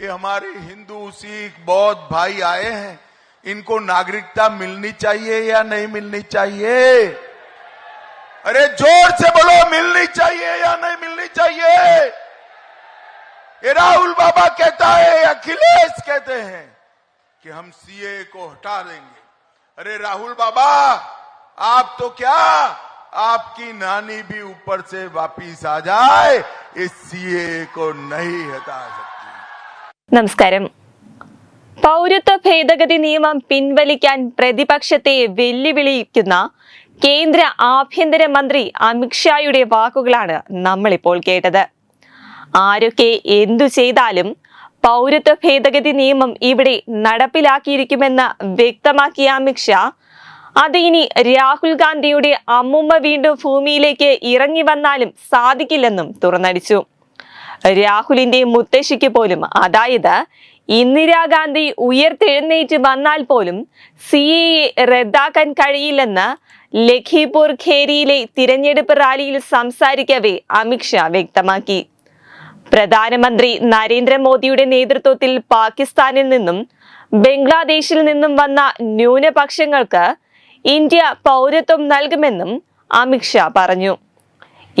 ये हमारे हिंदू, सिख, बौद्ध भाई आए हैं, इनको नागरिकता मिलनी चाहिए या नहीं मिलनी चाहिए? अरे ज़ोर से बोलो, मिलनी चाहिए या नहीं मिलनी चाहिए? ये राहुल बाबा कहता है, अखिलेश कहते हैं कि हम सीए को हटा देंगे। अरे राहुल बाबा, आप तो क्या, आपकी नानी भी ऊपर से वापिस आ जाए, इस सीए को नहीं हटा सकती। നമസ്കാരം. പൗരത്വ ഭേദഗതി നിയമം പിൻവലിക്കാൻ പ്രതിപക്ഷത്തെ വെല്ലുവിളിക്കുന്ന കേന്ദ്ര ആഭ്യന്തര മന്ത്രി അമിത്ഷായുടെ വാക്കുകളാണ് നമ്മളിപ്പോൾ കേട്ടത്. ആരൊക്കെ എന്തു ചെയ്താലും പൗരത്വ ഭേദഗതി നിയമം ഇവിടെ നടപ്പിലാക്കിയിരിക്കുമെന്ന് വ്യക്തമാക്കിയ അമിത്ഷാ അത് ഇനി രാഹുൽ ഗാന്ധിയുടെ അമ്മുമ്മ വീണ്ടും ഭൂമിയിലേക്ക് ഇറങ്ങി വന്നാലും സാധിക്കില്ലെന്നും തുറന്നടിച്ചു. രാഹുലിന്റെ മുത്തശ്ശിക്ക് പോലും അതായത് ഇന്ദിരാഗാന്ധി ഉയർത്തെഴുന്നേറ്റ് വന്നാൽ പോലും സി എ റദ്ദാക്കാൻ കഴിയില്ലെന്ന് ലഖിപൂർ ഖേരിയിലെ തിരഞ്ഞെടുപ്പ് റാലിയിൽ സംസാരിക്കവേ അമിത്ഷാ വ്യക്തമാക്കി. പ്രധാനമന്ത്രി നരേന്ദ്രമോദിയുടെ നേതൃത്വത്തിൽ പാകിസ്ഥാനിൽ നിന്നും ബംഗ്ലാദേശിൽ നിന്നും വന്ന ന്യൂനപക്ഷങ്ങൾക്ക് ഇന്ത്യ പൗരത്വം നൽകുമെന്നും അമിത്ഷാ പറഞ്ഞു.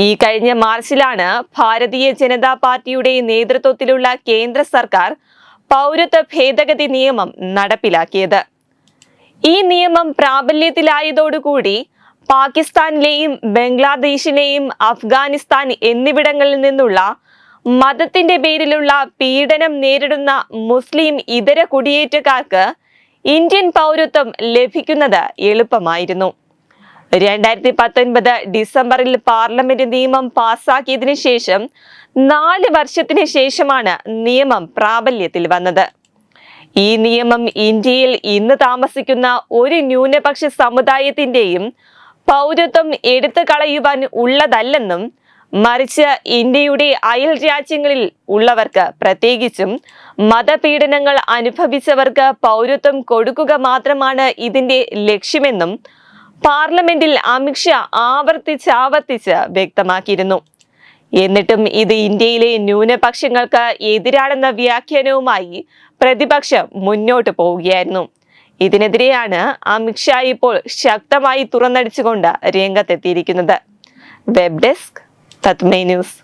ഈ കഴിഞ്ഞ മാർച്ചിലാണ് ഭാരതീയ ജനതാ പാർട്ടിയുടെ നേതൃത്വത്തിലുള്ള കേന്ദ്ര സർക്കാർ പൗരത്വ ഭേദഗതി നിയമം നടപ്പിലാക്കിയത്. ഈ നിയമം പ്രാബല്യത്തിലായതോടുകൂടി പാകിസ്ഥാനിലെയും ബംഗ്ലാദേശിലെയും അഫ്ഗാനിസ്ഥാൻ എന്നിവിടങ്ങളിൽ നിന്നുള്ള മതത്തിന്റെ പേരിലുള്ള പീഡനം നേരിടുന്ന മുസ്ലിം ഇതര കുടിയേറ്റക്കാർക്ക് ഇന്ത്യൻ പൗരത്വം ലഭിക്കുന്നത് എളുപ്പമായിരുന്നു. രണ്ടായിരത്തി പത്തൊൻപത് ഡിസംബറിൽ പാർലമെന്റ് നിയമം പാസാക്കിയതിനു ശേഷം നാല് വർഷത്തിന് ശേഷമാണ് നിയമം പ്രാബല്യത്തിൽ വന്നത്. ഈ നിയമം ഇന്ത്യയിൽ ഇന്ന് താമസിക്കുന്ന ഒരു ന്യൂനപക്ഷ സമുദായത്തിന്റെയും പൗരത്വം എടുത്തു കളയുവാൻ ഉള്ളതല്ലെന്നും മറിച്ച് ഇന്ത്യയുടെ അയൽ രാജ്യങ്ങളിൽ ഉള്ളവർക്ക് പ്രത്യേകിച്ചും മതപീഡനങ്ങൾ അനുഭവിച്ചവർക്ക് പൗരത്വം കൊടുക്കുക മാത്രമാണ് ഇതിന്റെ ലക്ഷ്യമെന്നും പാർലമെന്റിൽ അമിത്ഷാ ആവർത്തിച്ചാവർത്തിച്ച് വ്യക്തമാക്കിയിരുന്നു. എന്നിട്ടും ഇത് ഇന്ത്യയിലെ ന്യൂനപക്ഷങ്ങൾക്ക് എതിരാണെന്ന വ്യാഖ്യാനവുമായി പ്രതിപക്ഷം മുന്നോട്ട് പോവുകയായിരുന്നു. ഇതിനെതിരെയാണ് അമിത്ഷാ ഇപ്പോൾ ശക്തമായി തുറന്നടിച്ചുകൊണ്ട് രംഗത്തെത്തിയിരിക്കുന്നത്. വെബ് ഡെസ്ക് തത്മേ ന്യൂസ്.